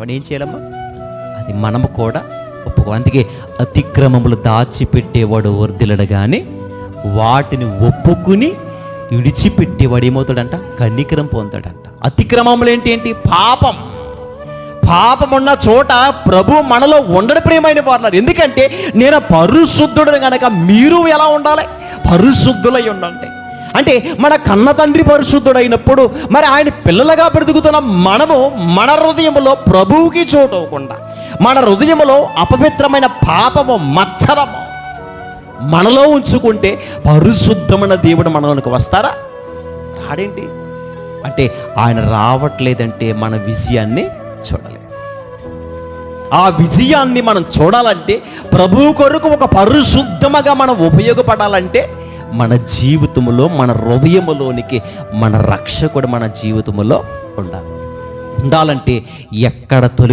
పని ఏం చేయాలమ్మా? అది మనము కూడా ఒప్పుకో అందుకే అతిక్రమములు దాచిపెట్టేవాడు వర్దిలడు కానీ వాటిని ఒప్పుకుని విడిచిపెట్టేవాడు ఏమవుతాడంట? కన్నికరం పొందాడంట అతిక్రమములు ఏంటి ఏంటి? పాపం. పాపం ఉన్న చోట ప్రభు మనలో ఉండడు ప్రియమైన వారున్నారు ఎందుకంటే నేను పరిశుద్ధుడు కనుక మీరు ఎలా ఉండాలి? పరిశుద్ధులై ఉండండి. అంటే మన కన్న తండ్రి పరిశుద్ధుడైనప్పుడు మరి ఆయన పిల్లలుగా బ్రతుకుతున్న మనము మన హృదయములో ప్రభువుకి చోటవకుండా అవ్వకుండా మన హృదయములో అపవిత్రమైన పాపము మత్సరము మనలో ఉంచుకుంటే పరిశుద్ధమైన దేవుడు మనలోనికి వస్తారా? రాడేంటి? అంటే ఆయన రావట్లేదంటే మన విజయాన్ని చూడలేదు ఆ విజయాన్ని మనం చూడాలంటే ప్రభు కొరకు ఒక పరిశుద్ధముగా మనం ఉపయోగపడాలంటే మన జీవితంలో మన హృదయములోనికి మన రక్షకుడు మన జీవితంలో ఉండాలి. ఉండాలంటే ఎక్కడ తొలి